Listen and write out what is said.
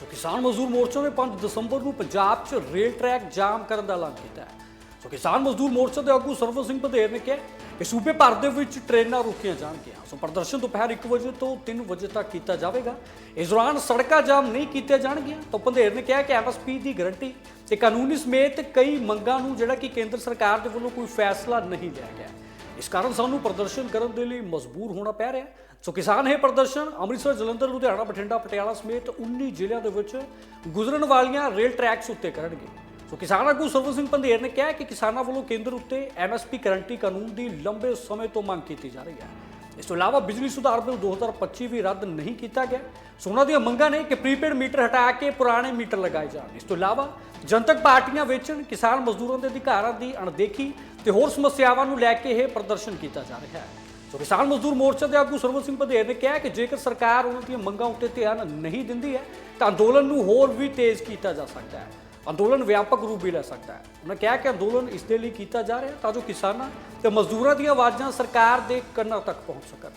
ਸੋ ਕਿਸਾਨ ਮਜ਼ਦੂਰ ਮੋਰਚਾ ਨੇ 5 ਦਸੰਬਰ ਨੂੰ ਪੰਜਾਬ 'ਚ ਰੇਲ ਟਰੈਕ ਜਾਮ ਕਰਨ ਦਾ ਐਲਾਨ ਕੀਤਾ ਹੈ। ਸੋ ਕਿਸਾਨ ਮਜ਼ਦੂਰ ਮੋਰਚਾ ਦੇ ਆਗੂ ਸਰਵਨ ਸਿੰਘ ਬਧੇਰ ਨੇ ਕਿਹਾ ਕਿ ਸੂਬੇ ਭਰ ਦੇ ਵਿੱਚ ਟ੍ਰੇਨਾਂ ਰੋਕੀਆਂ ਜਾਣਗੀਆਂ। ਸੋ ਪ੍ਰਦਰਸ਼ਨ ਦੁਪਹਿਰ 1 ਵਜੇ ਤੋਂ 3 ਵਜੇ ਤੱਕ ਕੀਤਾ ਜਾਵੇਗਾ। ਇਸ ਦੌਰਾਨ ਸੜਕਾਂ ਜਾਮ ਨਹੀਂ ਕੀਤੀਆਂ ਜਾਣਗੀਆਂ। ਤਾਂ ਬਧੇਰ ਨੇ ਕਿਹਾ ਕਿ ਐਮਐਸਪੀ ਦੀ ਗਾਰੰਟੀ ਤੇ ਕਾਨੂੰਨੀ ਸਮੇਤ ਕਈ ਮੰਗਾਂ ਨੂੰ ਜਿਹੜਾ ਕਿ ਕੇਂਦਰ ਸਰਕਾਰ ਦੇ ਵੱਲੋਂ ਕੋਈ ਫੈਸਲਾ ਨਹੀਂ ਲਿਆ ਗਿਆ। ਇਸ ਕਾਰਨ ਸਾਨੂੰ ਪ੍ਰਦਰਸ਼ਨ ਕਰਨ ਦੇ ਲਈ ਮਜਬੂਰ ਹੋਣਾ ਪੈ ਰਿਹਾ ਸੋ ਕਿਸਾਨ ਇਹ ਪ੍ਰਦਰਸ਼ਨ, ਅੰਮ੍ਰਿਤਸਰ, ਜਲੰਧਰ, ਲੁਧਿਆਣਾ, ਬਠਿੰਡਾ, ਪਟਿਆਲਾ ਸਮੇਤ 19 ਜ਼ਿਲ੍ਹਿਆਂ ਦੇ ਵਿੱਚ ਗੁਜ਼ਰਨ ਵਾਲੀਆਂ ਰੇਲ ਟਰੈਕਸ ਉੱਤੇ ਕਰਨਗੇ। ਸੋ ਕਿਸਾਨ ਆਗੂ ਸਰਵਨ ਸਿੰਘ ਪੰਧੇਰ ਨੇ ਕਿਹਾ ਕਿ ਕਿਸਾਨਾਂ ਵੱਲੋਂ ਕੇਂਦਰ ਉੱਤੇ ਐਮਐਸਪੀ ਗਰੰਟੀ ਕਾਨੂੰਨ ਦੀ ਲੰਬੇ ਸਮੇਂ ਤੋਂ ਮੰਗ ਕੀਤੀ ਜਾ ਰਹੀ ਹੈ। ਇਸ ਤੋਂ ਇਲਾਵਾ ਬਿਜਲੀ ਸੁਧਾਰ ਬਿੱਲ 2025 ਵੀ ਰੱਦ ਨਹੀਂ ਕੀਤਾ ਗਿਆ। ਸੋ ਉਹਨਾਂ ਦੀਆਂ ਮੰਗਾਂ ਨੇ ਕਿ ਪ੍ਰੀਪੇਡ ਮੀਟਰ ਹਟਾ ਕੇ ਪੁਰਾਣੇ ਮੀਟਰ ਲਗਾਏ ਜਾਣ। ਇਸ ਤੋਂ ਇਲਾਵਾ ਜਨਤਕ ਪਾਰਟੀਆਂ ਵੇਚਣ ਕਿਸਾਨ ਮਜ਼ਦੂਰਾਂ ਦੇ ਅਧਿਕਾਰਾਂ ਦੀ ਅਣਦੇਖੀ ਤੇ ਹੋਰ ਸਮੱਸਿਆਵਾਂ ਨੂੰ ਲੈ ਕੇ ਇਹ ਪ੍ਰਦਰਸ਼ਨ ਕੀਤਾ ਜਾ ਰਿਹਾ ਹੈ। ਸੋ ਕਿਸਾਨ ਮਜ਼ਦੂਰ ਮੋਰਚਾ ਦੇ ਆਗੂ ਸਰਵਨ ਸਿੰਘ ਬਧੇਰ ਨੇ ਕਿਹਾ ਕਿ ਜੇਕਰ ਸਰਕਾਰ ਉਹਨਾਂ ਦੀਆਂ ਮੰਗਾਂ ਉੱਤੇ ਧਿਆਨ ਨਹੀਂ ਦਿੰਦੀ ਹੈ, ਤਾਂ ਅੰਦੋਲਨ ਨੂੰ ਹੋਰ ਵੀ ਤੇਜ਼ ਕੀਤਾ ਜਾ ਸਕਦਾ ਹੈ। ਅੰਦੋਲਨ ਵਿਆਪਕ ਰੂਪ ਵੀ ਲੈ ਸਕਦਾ ਹੈ। ਉਹਨਾਂ ਕਿਹਾ ਕਿ ਅੰਦੋਲਨ ਇਸ ਦੇ ਲਈ ਕੀਤਾ ਜਾ ਰਿਹਾ ਤਾਂ ਜੋ ਕਿਸਾਨਾਂ ਤੇ ਮਜ਼ਦੂਰਾਂ ਦੀਆਂ ਆਵਾਜ਼ਾਂ ਸਰਕਾਰ ਦੇ ਕੰਨਾਂ ਤੱਕ ਪਹੁੰਚ ਸਕਣ।